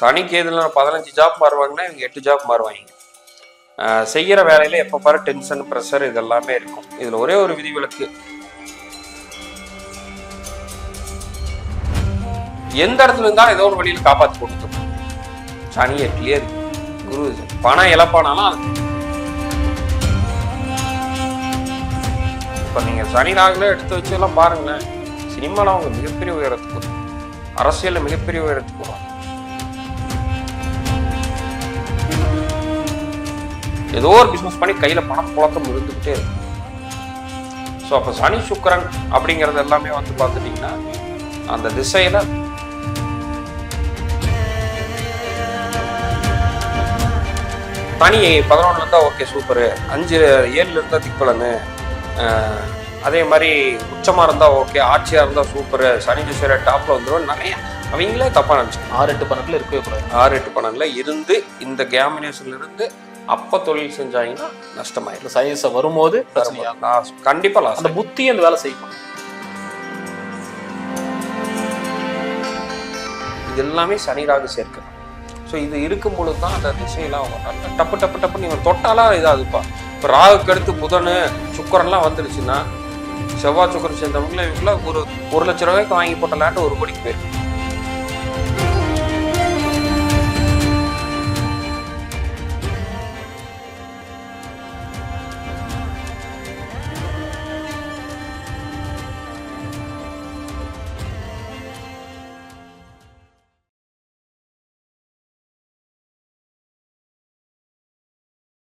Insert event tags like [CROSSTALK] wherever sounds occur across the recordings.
சனிக்கு எதுல பதினஞ்சு ஜாப் மாறுவாங்கன்னா இவங்க எட்டு ஜாப் மாறுவாங்க. செய்கிற வேலையில் வேலையில பாரு டென்ஷன் ப்ரெஷர் இதெல்லாமே இருக்கும். இதில் ஒரே ஒரு விதிவிலக்கு. எந்த இடத்துல இருந்தாலும் ஏதோ ஒரு வழியில் காப்பாற்றி கொடுத்துரும் சனி எட்டுலயே இருக்கு. குரு பணம் இழப்பானாலும் இப்போ நீங்கள் சனி நாகில எடுத்து வச்சு எல்லாம் பாருங்களேன். சினிமாவில் அவங்க மிகப்பெரிய உயரத்துக்கு வரும். அரசியல்ல மிகப்பெரிய உயரத்துக்கு வரும். ஏதோ ஒரு பிசினஸ் பண்ணி கையில பணம் புழக்கம் இருந்துகிட்டே இருக்கும் ஸோ அப்போ சனி சுக்கிரன் அப்படிங்கிறது எல்லாமே வந்து பார்த்துட்டிங்கன்னா அந்த திசையில தனி பதினொன்றுல இருந்தா ஓகே சூப்பரு அஞ்சு ஏழுல இருந்தா திக்குலனு அதே மாதிரி உச்சமா இருந்தா ஓகே ஆட்சியா இருந்தா சூப்பரு சனி திசையில டாப்ல வந்துடும் நிறைய அவங்களே தப்பா நினைச்சுக்கணும். ஆறு எட்டு பணத்துல இருக்கவே கூடாது. ஆறு எட்டு பணம்ல இருந்து இந்த கேமினேஷன்ல இருந்து அப்ப தொழில் செஞ்சாங்கன்னா நஷ்டமாயிடும் சைஸ் வரும்போது பிரச்சனையாகும் லாஸ் கண்டிப்பா லாஸ். அந்த புத்தி அந்த வேலை செய்யும். இது எல்லாமே சனி ராகு சேர்க்கணும் ஸோ இது இருக்கும் பொழுது தான் அந்த திசையெல்லாம் அவங்க டப்பு டப்பு டப்புன்னு இவன் தொட்டாலாம் இதாகுப்பா இப்போ ராகுக்கு அடுத்து புதன் சுக்கரன்லாம் வந்துருச்சுன்னா செவ்வாய் சுக்கரன் சேர்ந்தவங்கள இவங்கள ஒரு ஒரு லட்ச ரூபாய்க்கு வாங்கி போட்ட லேண்ட் ஒரு கோடிக்கு போயிருக்கு.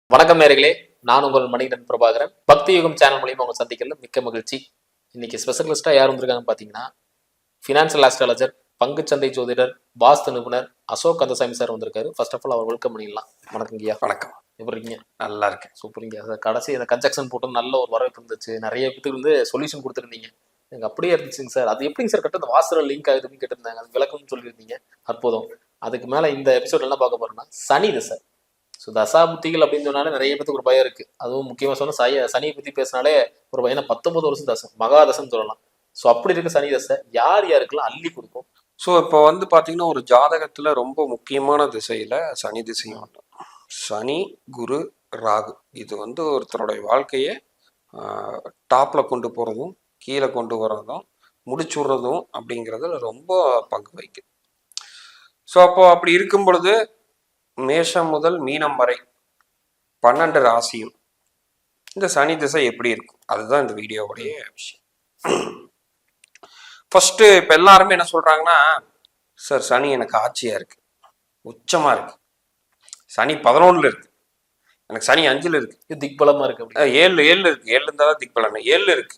வணக்கம் நேர்களே. நான் உங்கள் மணிகண்டன் பிரபாகரன். பக்தி யுகம் சேனல் மூலியமா உங்க சந்திக்கல மிக்க மகிழ்ச்சி. இன்னைக்கு ஸ்பெஷலிஸ்டா யார் வந்திருக்காங்கன்னு பாத்தீங்கன்னா ஃபினான்சியல் ஆஸ்ட்ராலஜர் பங்குச்சந்தை ஜோதிடர் வாஸ்து நிபுணர் அசோக் கந்தசாமி சார் வந்திருக்காரு. ஃபர்ஸ்ட் ஆஃப் ஆல் அவர் வெல்கம் பண்ணிடலாம். வணக்கம் ஐயா. வணக்கம். எப்படி இருக்கீங்க? நல்லா இருக்கேன். சூப்பருங்க அது கடைசி அந்த கன்ஜெக்ஷன் போட்டு நல்ல ஒரு வரவேற்பு இருந்துச்சு. நிறைய பேத்துக்கு வந்து சொல்யூஷன் கொடுத்துருந்தீங்க. எனக்கு அப்படியே இருந்துச்சுங்க சார் அது எப்படிங்க சார் கரெக்டாக அந்த வாசல் லிங்க் ஆகுதுன்னு கேட்டிருந்தாங்க. அது விளக்கம்னு சொல்லியிருந்தீங்க. அற்புதம். அதுக்கு மேல இந்த எபிசோட் என்ன பார்க்க போறோம்னா சனி தசை. ஸோ தசாபுத்திகள் அப்படின்னு சொன்னாலே நிறைய பேத்துக்கு ஒரு பயம் இருக்குது அதுவும் முக்கியமாக சொன்னால் சய சனியை பற்றி பேசினாலே ஒரு பையனை பத்தொன்பது வருஷம் தசை மகாதசம் சொல்லலாம். ஸோ அப்படி இருக்க சனி தசை யார் யாருக்கெல்லாம் அள்ளி கொடுக்கும்? ஸோ இப்போ வந்து பார்த்தீங்கன்னா ஒரு ஜாதகத்தில் ரொம்ப முக்கியமான திசையில் சனி திசையும் ஒன்று சனி குரு ராகு. இது வந்து ஒருத்தருடைய வாழ்க்கையை டாப்பில் கொண்டு போகிறதும் கீழே கொண்டு வர்றதும் முடிச்சுடுறதும் அப்படிங்கிறதுல ரொம்ப பங்கு வகிக்குது. ஸோ அப்போ அப்படி இருக்கும் பொழுது மேஷம் முதல் மீனம் வரை பன்னெண்டு ராசியும். இந்த சனி திசை எப்படி இருக்கும்? அதுதான் இந்த வீடியோவுடைய விஷயம். ஃபர்ஸ்ட் இப்போ எல்லாருமே என்ன சொல்றாங்கன்னா சார் சனி எனக்கு ஆட்சியா இருக்கு. உச்சமா இருக்கு. சனி பதினொன்னுல இருக்கு. எனக்கு சனி அஞ்சுல இருக்கு. இது திக்பலமா இருக்கு ஏழு ஏழு இருக்கு. ஏழு இருந்தா தான் திக்பலன் ஏழு இருக்கு.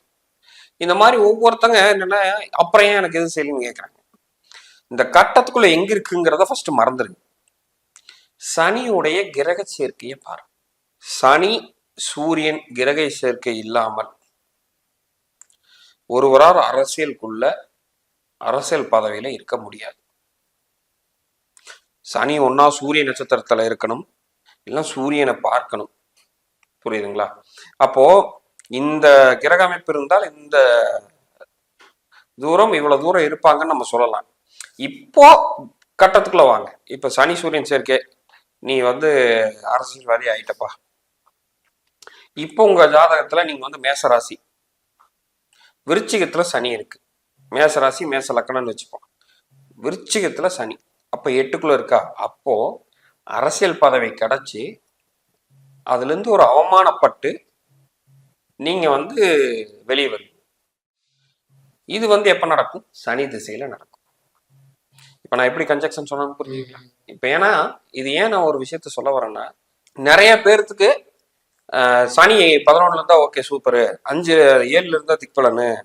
இந்த மாதிரி ஒவ்வொருத்தங்க என்னன்னா அப்புறம் ஏன் எனக்கு எது செய்யலன்னு கேட்குறாங்க இந்த கட்டத்துக்குள்ள எங்க இருக்குங்கிறத ஃபர்ஸ்ட் மறந்துருங்க. சனியுடைய கிரக சேர்க்கையை பாரு. சனி சூரியன் கிரக சேர்க்கை இல்லாமல் ஒருவரால் அரசியலுக்குள்ள அரசியல் பதவியில இருக்க முடியாது. சனி ஒன்னா சூரிய நட்சத்திரத்துல இருக்கணும். இல்லை சூரியனை பார்க்கணும். புரியுதுங்களா? அப்போ இந்த கிரக அமைப்பு இருந்தால் இந்த தூரம் இவ்வளவு தூரம் இருப்பாங்கன்னு நம்ம சொல்லலாம். இப்போ கட்டத்துக்குள்ள வாங்க. இப்ப சனி சூரியன் சேர்க்கை நீ வந்து அரசியல்வாதி ஆயிட்டப்பா. இப்போ உங்க ஜாதகத்துல நீங்க வந்து மேசராசி விருச்சிகத்துல சனி இருக்கு. மேசராசி மேச லக்கணம்னு வச்சுப்போம். விருச்சிகத்துல சனி. அப்ப எட்டுக்குள்ள இருக்கா? அப்போ அரசியல் பதவி கிடைச்சி அதுல இருந்து ஒரு அவமானப்பட்டு நீங்க வந்து வெளியே வருவீங்க. இது வந்து எப்ப நடக்கும்? சனி திசையில நடக்கும். இப்ப நான் எப்படி கன்ஜெக்ஷன் சொன்னேன்னு புரியுதுங்களா இப்ப ஏன்னா இது ஏன் நான் ஒரு விஷயத்த சொல்ல வரேன்னா நிறைய பேர்த்துக்கு சனி பதினொன்றுல இருந்தா ஓகே சூப்பரு அஞ்சு ஏழுல இருந்தா திக்பலனு.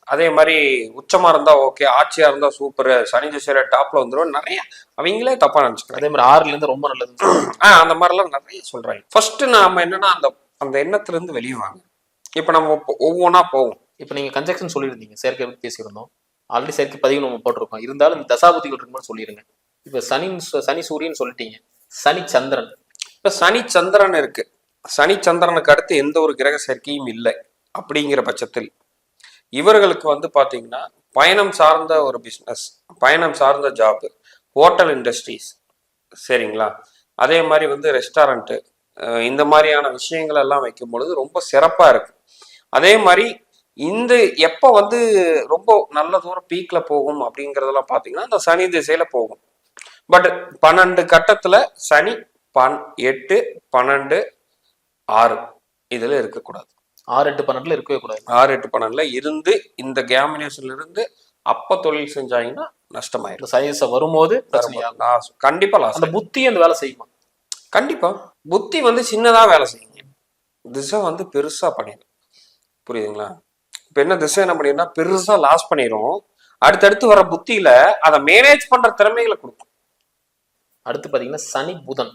அதே மாதிரி உச்சமா இருந்தா ஓகே ஆட்சியா இருந்தா சூப்பரு சனி திசையில டாப்ல வந்துடும் நிறைய அவங்களே தப்பா நினைச்சுக்கிறாங்க. அதே மாதிரி ஆறுல இருந்து ரொம்ப நல்லது. [CLEARS THROAT] ஆஹ் அந்த மாதிரிலாம் நிறைய சொல்றாங்க. ஃபர்ஸ்ட் நாம என்னன்னா அந்த அந்த எண்ணத்துல இருந்து வெளியே வாங்க. இப்ப நம்ம ஒவ்வொ- ஒவ்வொன்றா போவோம். இப்போ நீங்க கன்ஜெக்ஷன் சொல்லியிருந்தீங்க செயற்கை பேசியிருந்தோம். ஆல்ரெடி செயற்கை பதிவு நம்ம போட்டிருக்கோம். இருந்தாலும் இந்த தசாபதிகள் இருக்கும்போது சொல்லிடுங்க இப்போ சனி சனி சூரியன் சொல்லிட்டீங்க. சனி சந்திரன். இப்போ சனி சந்திரன் இருக்கு. சனி சந்திரனுக்கு அடுத்து எந்த ஒரு கிரக சேர்க்கையும் இல்லை அப்படிங்கிற பட்சத்தில். இவர்களுக்கு வந்து பார்த்தீங்கன்னா பயணம் சார்ந்த ஒரு பிஸ்னஸ் பயணம் சார்ந்த ஜாப் ஹோட்டல் இண்டஸ்ட்ரீஸ் சரிங்களா? அதே மாதிரி வந்து ரெஸ்டாரண்ட்டு இந்த மாதிரியான விஷயங்கள் எல்லாம் வைக்கும் பொழுது ரொம்ப சிறப்பாக இருக்கும். அதே மாதிரி இந்த எப்போ வந்து ரொம்ப நல்ல தூரம் பீக்கில் போகும் அப்படிங்கிறதெல்லாம் பார்த்தீங்கன்னா இந்த சனி திசையில் போகும். பட் பன்னெண்டு கட்டத்தில் சனி பன் எட்டு பன்னெண்டு ஆறு இதில் இருக்கக்கூடாது. ஆறு எட்டு பன்னெண்டுல இருக்கவே கூடாது. ஆறு எட்டு பன்னெண்டுல இருந்து இந்த கேமினேஷன்ல இருந்து அப்ப தொழில் செஞ்சாங்கன்னா நஷ்டமாயிடும் சைஸ் வரும்போது கண்டிப்பா லாஸ் அந்த புத்தி அந்த வேலை செய்யுமா? கண்டிப்பா. புத்தி வந்து சின்னதா வேலை செய்யுங்க. திசை வந்து பெருசா பண்ணிடும் புரியுதுங்களா? இப்ப என்ன திசை என்ன பண்ணிடும்னா பெருசா லாஸ் பண்ணிடும் அடுத்தடுத்து வர புத்தியில அதை மேனேஜ் பண்ற திறமைகளை கொடுக்கும். அடுத்து பாத்தீங்கன்னா சனி புதன்.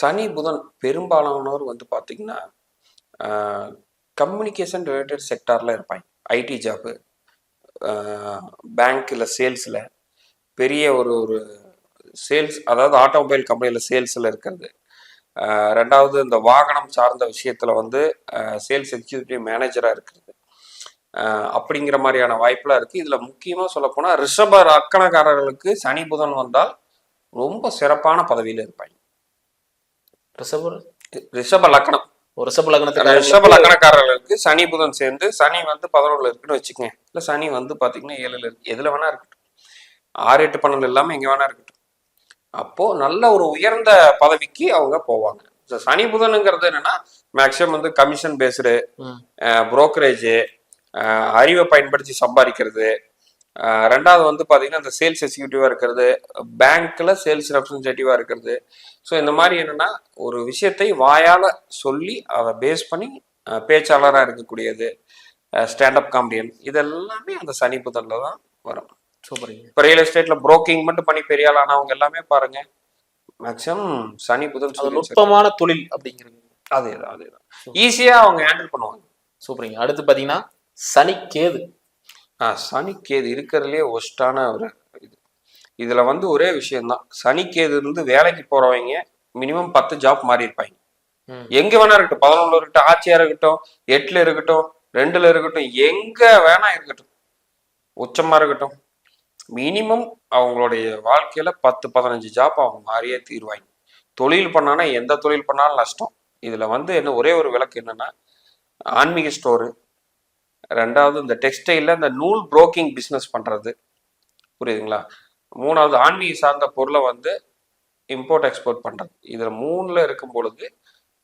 சனி புதன் பெரும்பாலானோர் வந்து பாத்தீங்கன்னா கம்யூனிகேஷன் ரிலேட்டட் செக்டார்ல இருப்பாங்க. ஐடி ஜாப்பு பேங்க்ல சேல்ஸ்ல பெரிய ஒரு ஒரு சேல்ஸ் அதாவது ஆட்டோமொபைல் கம்பெனியில் சேல்ஸில் இருக்கிறது. ரெண்டாவது இந்த வாகனம் சார்ந்த விஷயத்தில் வந்து சேல்ஸ் எக்ஸிக்யூட்டிவ் மேனேஜராக இருக்கிறது. அப்படிங்கிற மாதிரியான வாய்ப்புலாம் இருக்குது இதில் முக்கியமாக சொல்லப்போனால் ரிஷப அக்கணக்காரர்களுக்கு சனி புதன் வந்தால் ரொம்ப சிறப்பான பதவியில் இருப்பாங்க. ரிஷப ரிஷப லக்கணம். ரிஷப லக்னத்துக்கு ரிஷப லக்கணக்காரர்களுக்கு சனி புதன் சேர்ந்து சனி வந்து பதினொன்றுல இருக்குன்னு வச்சுக்கோங்க. இல்லை சனி வந்து பார்த்தீங்கன்னா ஏழுல இருக்கு. எதுல வேணா இருக்கட்டும். ஆறு எட்டு பன்னெண்டு இல்லாமல் எங்கே வேணா இருக்கட்டும். அப்போ நல்ல ஒரு உயர்ந்த பதவிக்கு அவங்க போவாங்க. சனி புதனுங்கிறது என்னன்னா மேக்சிமம் வந்து கமிஷன் பேஸ்டு. புரோக்கரேஜ் அறிவை பயன்படுத்தி சம்பாதிக்கிறது. ரெண்டாவது வந்து பார்த்தீங்கன்னா இந்த சேல்ஸ் எக்ஸிக்யூட்டிவாக இருக்கிறது பேங்க்ல சேல்ஸ் ரெப்ரஸன்டேட்டிவாக இருக்கிறது. ஸோ இந்த மாதிரி என்னன்னா ஒரு விஷயத்தை வாயால் சொல்லி அதை பேஸ் பண்ணி பேச்சாளராக இருக்கக்கூடியது ஸ்டாண்டப் காமெடியன் இதெல்லாமே அந்த சனி புதனில் தான் வரும். சூப்பருங்க. இப்போ ரியல் எஸ்டேட்ல புரோக்கிங் மட்டும் பண்ணி பெரிய ஆள் ஆனவங்க எல்லாமே பாருங்க. மேக்ஸிமம் சனி புதன் அது. நுட்பமான தொழில் அப்படிங்கிறது. அதேதான் அதேதான். ஈஸியா அவங்க ஹேண்டில் பண்ணுவாங்க. சூப்பருங்க. அடுத்து பாத்தீங்கன்னா சனி கேது ஆ சனி கேது இருக்கிறதுலே ஒஸ்டான ஒரு இது. இதுல வந்து ஒரே விஷயம்தான். சனி கேது இருந்து வேலைக்கு போறவங்க மினிமம் பத்து ஜாப் மாறி இருப்பாங்க. எங்க வேணா இருக்கட்டும். பதினொன்றுல இருக்கட்டும் ஆட்சியா இருக்கட்டும் எட்டுல இருக்கட்டும் ரெண்டுல இருக்கட்டும் எங்க வேணா இருக்கட்டும். உச்சமா இருக்கட்டும். மினிமம் அவங்களுடைய வாழ்க்கையில பத்து பதினஞ்சு ஜாப் அவங்க மாறியே தீர்வாங்க. தொழில் பண்ணானா எந்த தொழில் பண்ணாலும் நஷ்டம். இதுல வந்து என்ன ஒரே ஒரு விளக்கு என்னன்னா ஆன்மீக ஸ்டோரு ரெண்டாவது இந்த டெக்ஸ்டைல்ல இந்த நூல் புரோக்கிங் பிஸ்னஸ் பண்றது. புரியுதுங்களா? மூணாவது ஆன்மீக சார்ந்த பொருளை வந்து இம்போர்ட் எக்ஸ்போர்ட் பண்றது. இதுல மூணுல இருக்கும் பொழுது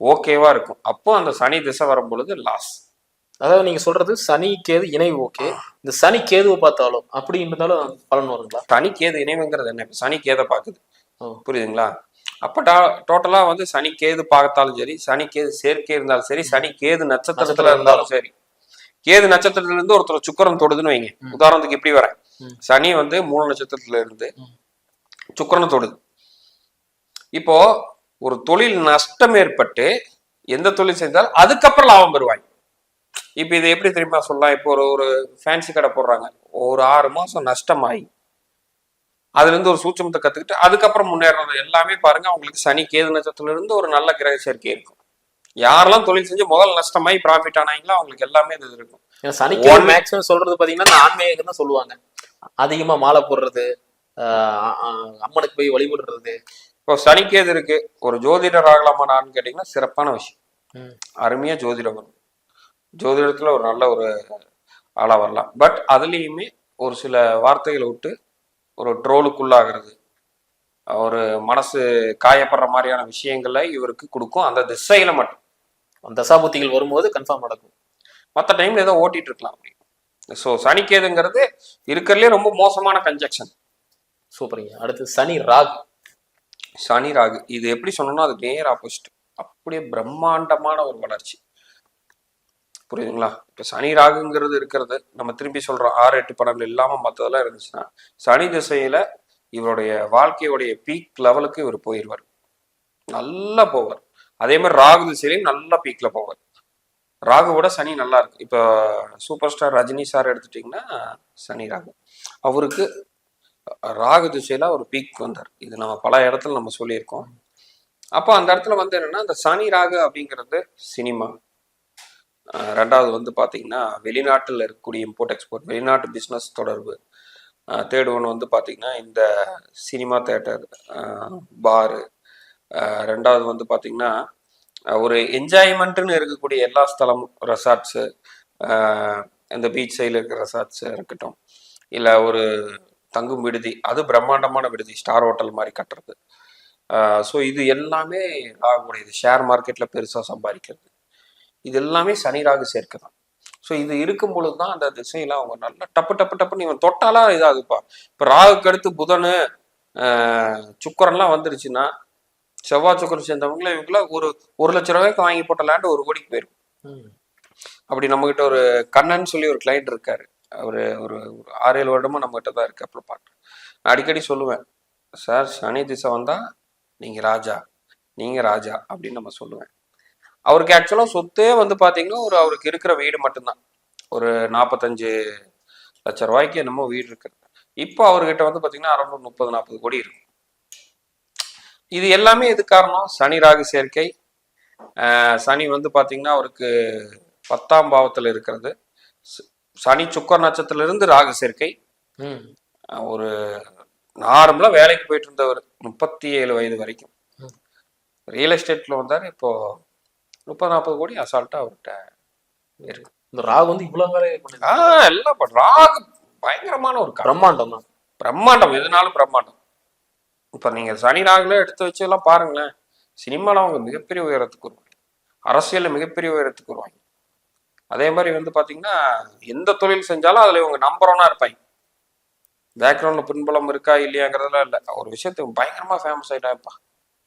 ஓகேவா இருக்கும். அப்போ அந்த சனி திசை வரும் பொழுது லாஸ் அதாவது நீங்க சொல்றது சனி கேது இணைவு ஓகே. இந்த சனி கேதுவை பார்த்தாலும் அப்படி இருந்தாலும் பலன் வருங்களா? சனி கேது இணைவுங்கிறது என்ன? இப்ப சனி கேதை பாக்குது ஓ. புரியுதுங்களா? அப்ப டோட்டலா வந்து சனி கேது பார்த்தாலும் சரி சனி கேது சேர்க்கை இருந்தாலும் சரி சனி கேது நட்சத்திரத்துல இருந்தாலும். சரி. கேது நட்சத்திரத்துல இருந்து ஒருத்தர் சுக்கரன் தொடுதுன்னு வைங்க. உதாரணத்துக்கு இப்படி வரேன். சனி வந்து மூணு நட்சத்திரத்துல இருந்து. சுக்கரன் தொடுது. இப்போ ஒரு தொழில் நஷ்டம் ஏற்பட்டு எந்த தொழில் செஞ்சாலும் அதுக்கப்புறம் லாபம் பெறுவாங்க இப்போ இது எப்படி தெரியுமா சொல்லலாம்? இப்போ ஒரு ஒரு ஃபேன்சி கடை போடுறாங்க. ஒரு ஆறு மாசம் நஷ்டமாயி அதுல இருந்து ஒரு சூட்சமத்தை கத்துக்கிட்டு அதுக்கப்புறம் முன்னேறது எல்லாமே பாருங்க அவங்களுக்கு சனி கேது நட்சத்திரத்துல இருந்து ஒரு நல்ல கிரக சேர்க்கை இருக்கும். யாரெல்லாம் தொழில் செஞ்சு முதல் நஷ்டமாயி ப்ராஃபிட் ஆனாங்களோ அவங்களுக்கு எல்லாமே இது இருக்கும். ஏன்னா சனி கேது One- மேக்ஸிமம் சொல்றது பாத்தீங்கன்னா இந்த ஆன்மீகம் தான் சொல்லுவாங்க. அதிகமா மாலை போடுறது அம்மனுக்கு போய் வழிபடுறது இப்போ சனி கேது இருக்கு? ஒரு ஜோதிடர் ஆகலாமா நான் கேட்டீங்கன்னா சிறப்பான விஷயம். அருமையா ஜோதிடம் வரும் ஜோதிடத்துல ஒரு நல்ல ஒரு ஆளா வரலாம். பட் அதுலேயுமே ஒரு சில வார்த்தைகளை விட்டு ஒரு ட்ரோலுக்குள்ளாகிறது ஒரு மனசு காயப்படுற மாதிரியான விஷயங்களை இவருக்கு கொடுக்கும். அந்த திசையில மட்டும். தசாபுத்திகள் வரும்போது கன்ஃபார்ம் நடக்கும். மற்ற டைம்ல ஏதோ ஓட்டிட்டு இருக்கலாம் அப்படி. ஸோ சனிக்கேதுங்கிறது இருக்கிறதுலே ரொம்ப மோசமான கன்ஜெக்ஷன் சூப்பருங்க. அடுத்து சனி ராகு. சனி ராகு. இது எப்படி சொன்னோம்னா அது நேர் ஆப்போசிட் அப்படியே பிரம்மாண்டமான ஒரு வளர்ச்சி. புரியுதுங்களா? இப்போ சனி ராகுங்கிறது இருக்கிறது நம்ம திரும்பி சொல்றோம் ஆறு எட்டு பன்னெண்டு இல்லாம மற்றதெல்லாம் இருந்துச்சுன்னா சனி திசையில இவருடைய வாழ்க்கையுடைய பீக் லெவலுக்கு இவர் போயிடுவார் நல்லா போவார். அதே மாதிரி ராகு திசையிலையும் நல்லா பீக்ல போவார். ராகுவோட சனி நல்லா இருக்கு. இப்போ சூப்பர் ஸ்டார் ரஜினி சார் எடுத்துட்டீங்கன்னா சனி ராகு. அவருக்கு ராகு திசையில ஒரு பீக் வந்தார். இது நம்ம பல இடத்துல நம்ம சொல்லியிருக்கோம். அப்போ அந்த இடத்துல வந்து என்னன்னா அந்த சனி ராகு அப்படிங்கிறது சினிமா. ரெண்டாவது வந்து பார்த்தீங்கன்னா வெளிநாட்டில் இருக்கக்கூடிய இம்போர்ட் எக்ஸ்போர்ட் வெளிநாட்டு பிஸ்னஸ் தொடர்பு. தேர்ட் ஒன்று வந்து பார்த்தீங்கன்னா இந்த சினிமா தேட்டர் பாரு ரெண்டாவது வந்து பார்த்தீங்கன்னா ஒரு என்ஜாய்மெண்ட்டுன்னு இருக்கக்கூடிய எல்லா ஸ்தலமும் ரெசார்ட்ஸு இந்த பீச் சைடில் இருக்கிற ரெசார்ட்ஸாக இருக்கட்டும். இல்லை ஒரு தங்கும் விடுதி அது பிரம்மாண்டமான விடுதி ஸ்டார் ஹோட்டல் மாதிரி கட்டுறது. ஸோ இது எல்லாமே ராகுடையது ஷேர் மார்க்கெட்டில் பெருசாக சம்பாதிக்கிறது. இது எல்லாமே சனி ராகு சேர்க்கை தான். ஸோ இது இருக்கும் பொழுது தான் அந்த திசையில் அவங்க நல்லா டப்பு டப்பு டப்புன்னு இவன் தொட்டாலாம் இதாகுப்பா இப்போ ராகுக்கு அடுத்து புதனு சுக்கரன்லாம் வந்துருச்சுன்னா செவ்வாய் சுக்கரன் சேர்ந்தவங்கள இவங்கள ஒரு ஒரு லட்ச ரூபாய்க்கு வாங்கி போட்ட லேண்ட் ஒரு கோடிக்கு போயிடும் ம். அப்படி நம்மகிட்ட ஒரு கண்ணன் சொல்லி ஒரு கிளைண்ட் இருக்காரு. அவரு ஒரு ஒரு ஆறு ஏழு வருடமா நம்மகிட்ட தான் இருக்கு அப்புறம் பார்க்குறேன் நான் அடிக்கடி சொல்லுவேன் சார் சனி திசை வந்தா நீங்க ராஜா நீங்க ராஜா அப்படின்னு நம்ம சொல்லுவேன். அவருக்கு ஆக்சுவலாக சொத்தே வந்து பாத்தீங்கன்னா ஒரு அவருக்கு இருக்கிற வீடு மட்டும்தான். ஒரு நாற்பத்தஞ்சு லட்ச ரூபாய்க்கு என்னமோ வீடு இருக்குது. இப்போ அவர்கிட்ட வந்து பாத்தீங்கன்னா அரௌண்ட் முப்பது நாற்பது கோடி இருக்கு. இது எல்லாமே எது காரணம்? சனி ராகு சேர்க்கை. சனி வந்து பாத்தீங்கன்னா அவருக்கு பத்தாம் பாவத்தில் இருக்கிறது. சனி சுக்கர நட்சத்திரத்துல இருந்து ராகு சேர்க்கை. ஒரு நார்மலா வேலைக்கு போயிட்டு இருந்தவர் முப்பத்தி ஏழு வயது வரைக்கும். ரியல் எஸ்டேட்ல வந்தார் இப்போ முப்பது நாற்பது கோடி அசால்ட்டா அவர்கிட்ட இருக்கு. இந்த ராகு வந்து இவ்வளவு வேலை ஆஹ் எல்லாம் ராகு பயங்கரமான ஒரு பிரம்மாண்டம் தான். பிரம்மாண்டம் எதுனாலும் பிரம்மாண்டம். இப்ப நீங்க சனி ராகுல எடுத்து வச்சு எல்லாம் பாருங்களேன். சினிமால அவங்க மிகப்பெரிய உயரத்துக்கு வருவாங்க. அரசியல்ல மிகப்பெரிய உயரத்துக்கு வருவாங்க. அதே மாதிரி வந்து பாத்தீங்கன்னா எந்த தொழில் செஞ்சாலும் அதுல இவங்க நம்பர் ஒன்னா இருப்பாங்க. பேக்ரவுண்ட்ல பின்புலம் இருக்கா இல்லையாங்கிறதுலாம் இல்ல. ஒரு விஷயத்துக்கு பயங்கரமா ஃபேமஸ் ஆயிட்டாப்பா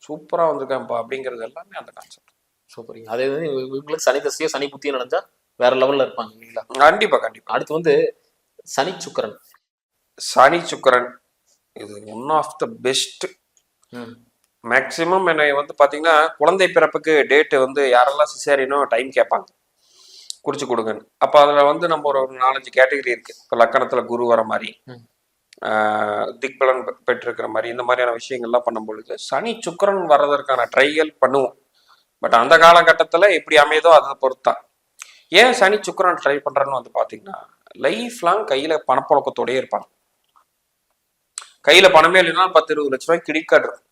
சூப்பரா வந்திருக்கான்ப்பா அப்படிங்கிறது எல்லாமே அந்த கான்செப்ட் சூப்பரிங்க அதே வந்து இவங்க- இவங்களுக்கு சனி தசையோ சனி புத்தியோ நடந்தா வேற லெவல்ல இருப்பாங்க இல்லைங்களா? கண்டிப்பா கண்டிப்பா. அடுத்து வந்து சனி சுக்கரன். சனி சுக்கிரன். இது one of the best. Maximum என்னை வந்து பாத்தீங்கன்னா குழந்தை பிறப்புக்கு டேட்டு வந்து யாரெல்லாம் சிசேரியனோ டைம் கேட்பாங்க. குறிச்சு கொடுங்கன்னு. அப்போ அதில் வந்து நம்ம ஒரு நாலஞ்சு கேட்டகரி இருக்கு. இப்போ லக்கணத்துல குரு வர மாதிரி திக்பலன் பெற்றிருக்கிற மாதிரி இந்த மாதிரியான விஷயங்கள்லாம் பண்ணும் பொழுது சனி சுக்கிரன் வர்றதற்கான ட்ரையல் பண்ணுவோம். பட் அந்த காலகட்டத்துல எப்படி அமையுதோ அதை பொறுத்தான் ஏன் சனி சுக்கிரன் ட்ரை பண்றேன்னு வந்து பாத்தீங்கன்னா லைஃப் லாங் கையில பணப்புழக்கத்தோடயே இருப்பாங்க. கையில பணமே இல்லைன்னா பத்து இருபது லட்ச ரூபாய் கிரெடிட் கார்டு இருக்கும்.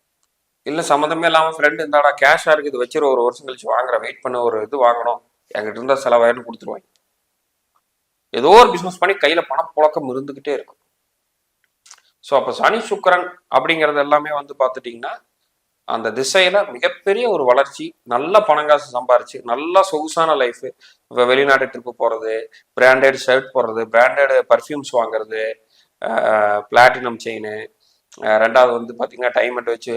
இல்ல சம்மந்தமே இல்லாம ஃப்ரெண்டு இந்தாடா கேஷா இருக்கு இது வச்சிரு ஒரு வருஷம் கழிச்சு வாங்குற வெயிட் பண்ண ஒரு இது வாங்கணும். என்கிட்ட இருந்தா செலவாயிரம் கொடுத்துருவாங்க. ஏதோ ஒரு பிசினஸ் பண்ணி கையில பணப்புழக்கம் இருந்துகிட்டே இருக்கும். ஸோ அப்போ சனி சுக்கரன் அப்படிங்கிறது எல்லாமே வந்து பார்த்துட்டிங்கன்னா அந்த திசையில மிகப்பெரிய ஒரு வளர்ச்சி நல்ல பணங்காசு சம்பாரிச்சு நல்லா சொகுசான லைஃப் இப்போ வெளிநாட்டு ட்ரிப்பு போறது பிராண்டட் ஷர்ட் போடுறது பிராண்டட் பர்ஃப்யூம்ஸ் வாங்குறது பிளாட்டினம் செயின் ரெண்டாவது வந்து பார்த்தீங்கன்னா டைமண்ட் வச்சு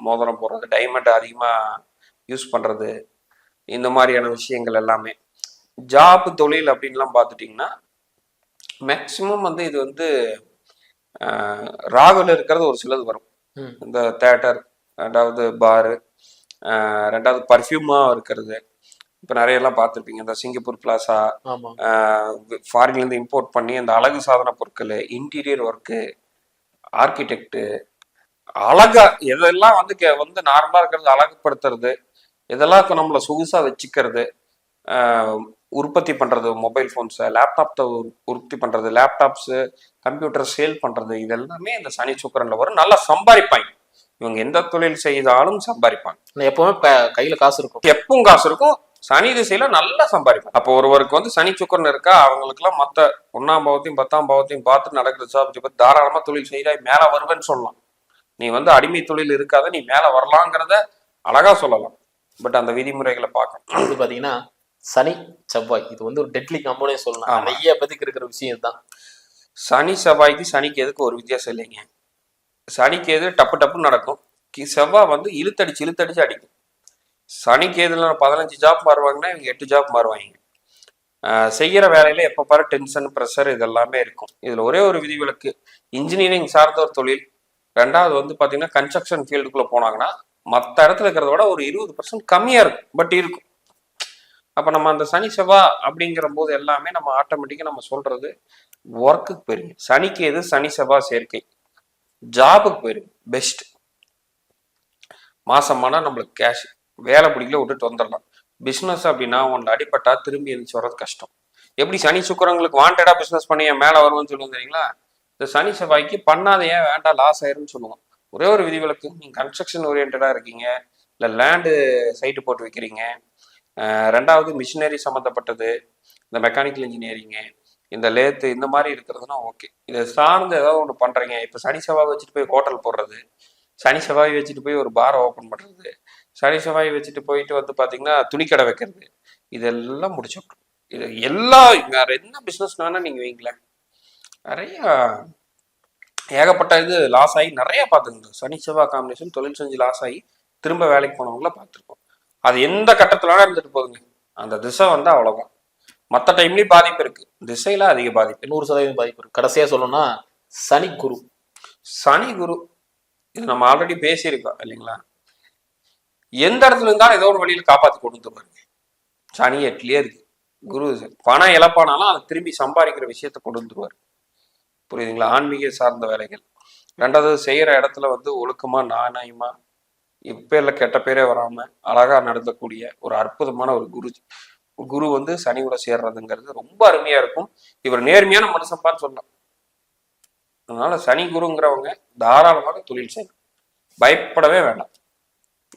மோதிரம் போடுறது டைமண்ட் அதிகமாக யூஸ் பண்ணுறது இந்த மாதிரியான விஷயங்கள் எல்லாமே. ஜாப் தொழில் அப்படின்லாம் பார்த்துட்டிங்கன்னா மேக்சிமம் வந்து இது வந்து ராகுல இருக்கிறது ஒரு சிலது வரும். இந்த தேட்டர் ரெண்டாவது பாரு ரெண்டாவது பர்ஃப்யூமாக இருக்கிறது. இப்போ நிறைய எல்லாம் பார்த்துருப்பீங்க. இந்த சிங்கப்பூர் பிளாசா ஃபாரின்லேருந்து இம்போர்ட் பண்ணி அந்த அழகு சாதன பொருட்கள் இன்டீரியர் ஒர்க்கு ஆர்கிடெக்ட் அழகா எதெல்லாம் வந்து கே- வந்து நார்மலா இருக்கிறது அழகுபடுத்துறது இதெல்லாம் இப்ப நம்மள சொகுசா வச்சுக்கிறது உற்பத்தி பண்றது மொபைல் ஃபோன்ஸை லேப்டாப் உற்பத்தி பண்றது லேப்டாப்ஸ் கம்ப்யூட்டர் சேல் பண்றது இது எல்லாமே இந்த சனி சுக்கரன்ல வரும். நல்லா சம்பாதிப்பாங்க இவங்க எந்த தொழில் செய்தாலும் சம்பாதிப்பாங்க எப்பவுமே கையில காசு இருக்கும். எப்பவும் காசு இருக்கும். சனி திசையில நல்லா சம்பாதிப்பாங்க அப்போ ஒருவருக்கு வந்து சனி சுக்கரன் இருக்கா அவங்களுக்குலாம் மத்த ஒன்னாம் பாவத்தையும் பத்தாம் பாவத்தையும் பார்த்து நடக்கிற ஜாப் பத்தி தாராளமா தொழில் செய்யறாய் மேல வருவேன்னு சொல்லலாம். நீ வந்து அடிமை தொழில் இருக்காத நீ மேல வரலாங்கிறத அழகா சொல்லலாம். பட் அந்த விதிமுறைகளை பார்க்கணும். இது பாத்தீங்கன்னா சனி செவ்வாய் இது வந்து ஒரு டெட்லி காம்போனே சொல்லலாம். நிறைய பேத்துக்கு இருக்கிற விஷயம் தான் சனி செவ்வாய்க்கு சனிக்கு எதுக்கு ஒரு வித்தியாசம் இல்லைங்க. சனிக்கு எது டப்பு டப்புன்னு நடக்கும். கி- செவ்வாய் வந்து இழுத்தடிச்சு இழுத்தடிச்சு அடிக்கும். சனிக்கு எதுல பதினஞ்சு ஜாப் மாறுவாங்கன்னா இவங்க எட்டு ஜாப் மாறுவாங்க. செய்கிற வேலையில எப்போ பாரு டென்ஷன் ப்ரெஷர் இதெல்லாமே இருக்கும். இதுல ஒரே ஒரு விதிவிலக்கு இன்ஜினியரிங் சார்ந்த ஒரு தொழில். ரெண்டாவது வந்து பார்த்தீங்கன்னா கன்ஸ்ட்ரக்ஷன் ஃபீல்டுக்குள்ள போனாங்கன்னா மற்ற இடத்துல இருக்கிறத விட ஒரு இருபது பர்சன்ட் கம்மியா இருக்கும். பட் இருக்கும். அப்போ நம்ம அந்த சனி செவ்வா அப்படிங்கிற போது எல்லாமே நம்ம ஆட்டோமேட்டிக்காக நம்ம சொல்றது ஒர்க்குக்கு போயிருங்க. சனிக்கு எது? சனி செவ்வா சேர்க்கை. ஜாபுக்கு போயிருங்க. பெஸ்ட் மாசமானா நம்மளுக்கு கேஷ் வேலை பிடிக்கல விட்டுட்டு வந்துடலாம். பிஸ்னஸ் அப்படின்னா ஒன்று அடிப்பட்டா திரும்பி எழுந்துச்சு வர்றது கஷ்டம். எப்படி சனி சுக்கரங்களுக்கு வாண்டடா பிஸ்னஸ் பண்ணி என் மேலே வருவோம்னு சொல்லுவோம் தெரியுங்களா? இந்த சனி செவ்வாய்க்கு பண்ணாத ஏன் வேண்டாம் லாஸ் ஆயிரும்னு சொல்லுவோம். ஒரே ஒரு விதிவிலக்கு நீங்கள் கன்ஸ்ட்ரக்ஷன் ஓரியன்டாக இருக்கீங்க இல்லை லேண்டு சைட்டு போட்டு வைக்கிறீங்க. ரெண்டாவது மிஷினரி சம்மந்தப்பட்டது இந்த மெக்கானிக்கல் இன்ஜினியரிங்கு இந்த லேத்து இந்த மாதிரி இருக்கிறதுனா ஓகே இதை சார்ந்து ஏதாவது ஒன்று பண்ணுறீங்க இப்போ சனி செவ்வாய் வச்சுட்டு போய் ஹோட்டல் போடுறது சனி செவ்வாய் வச்சுட்டு போய் ஒரு பார் ஓப்பன் பண்ணுறது சனி செவ்வாய் வச்சுட்டு போயிட்டு வந்து பாத்தீங்கன்னா துணிக்கடை வைக்கிறது. இதெல்லாம் முடிச்சு விட்ரும். இது எல்லா வேற என்ன பிசினஸ் வேணா நீங்க வைங்களேன் நிறைய ஏகப்பட்ட இது லாஸ் ஆகி நிறைய பார்த்துருந்தோம். சனி செவ்வாய் காம்பினேஷன் தொழில் செஞ்சு லாஸ் ஆகி திரும்ப வேலைக்கு போனவங்கள பார்த்துருக்கோம். அது எந்த கட்டத்துல வேணா இருந்துட்டு போகுதுங்க. அந்த திசை வந்து அவ்வளவுதான். மற்ற டைம்லயும் பாதிப்பு இருக்கு. திசையில அதிக பாதிப்பு. நூறு சதவீதம் பாதிப்பு இருக்கு. கடைசியா சொல்லணும்னா சனி குரு. சனி குரு. இது நம்ம ஆல்ரெடி பேசியிருக்கோம் இல்லைங்களா? எந்த இடத்துல இருந்தாலும் ஏதோ ஒரு வழியில காப்பாத்தி கொண்டு வந்துருவாருங்க சனி எட்லயே இருக்கு குரு பணம் இழப்பானாலும் அதை திரும்பி சம்பாதிக்கிற விஷயத்த கொண்டு வந்துருவாரு. புரியுதுங்களா? ஆன்மீக சார்ந்த வேலைகள். ரெண்டாவது செய்யற இடத்துல வந்து ஒழுக்கமா நாணயமா இப்பேர்ல கெட்ட பேரே வராம அழகா நடத்தக்கூடிய ஒரு அற்புதமான ஒரு குரு. குரு வந்து சனியோட சேர்றதுங்கிறது ரொம்ப அருமையா இருக்கும். இவர் நேர்மையான மனுஷன்பான்னு சொல்லலாம். அதனால சனி குருங்கிறவங்க தாராளமாக தொழில் செய்யணும் பயப்படவே வேண்டாம்.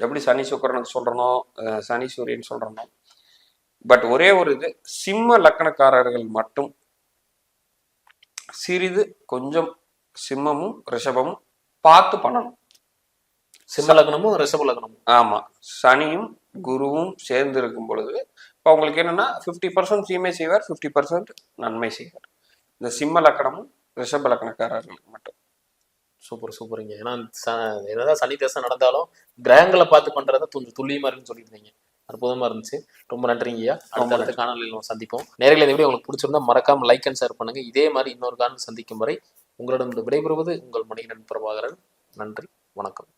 எப்படி சனி சுக்கரனுக்கு சொல்றனோ சனி சூரியன் சொல்றனோ பட் ஒரே ஒரு இது சிம்ம லக்கணக்காரர்கள் மட்டும் சிறிது கொஞ்சம் சிம்மமும் ரிஷபமும் பார்த்து பண்ணணும். சிம்ம லக்னமும் ரிஷப லக்னமும் ஆமா. சனியும் குருவும் சேர்ந்து இருக்கும் பொழுது இப்போ உங்களுக்கு என்னன்னா ஃபிஃப்டி பர்சன்ட் தீமை செய்வார் ஃபிஃப்டி பர்சன்ட் நன்மை செய்வார். இந்த சிம்ம லக்கணமும் ரிஷப லக்கணக்காரர்களுக்கு மட்டும். சூப்பர் சூப்பருங்க. ஏன்னா என்னதான் சனி தேசம் நடந்தாலும் கிரகங்களை பார்த்து பண்றத கொஞ்சம் துல்லியமா இருக்குன்னு சொல்லியிருந்தீங்க. அற்புதமா இருந்துச்சு. ரொம்ப நன்றிங்கய்யா அடுத்த அடுத்த காணொலியில் நம்ம சந்திப்போம். நேரில் இந்த வீடியோ உங்களுக்கு பிடிச்சிருந்தா மறக்காம லைக் அண்ட் ஷேர் பண்ணுங்க. இதே மாதிரி இன்னொரு காணொலி சந்திக்கும் வரை உங்களிடம் விடைபெறுவது உங்கள் மணிகண்டன் பிரபாகரன். நன்றி. வணக்கம்.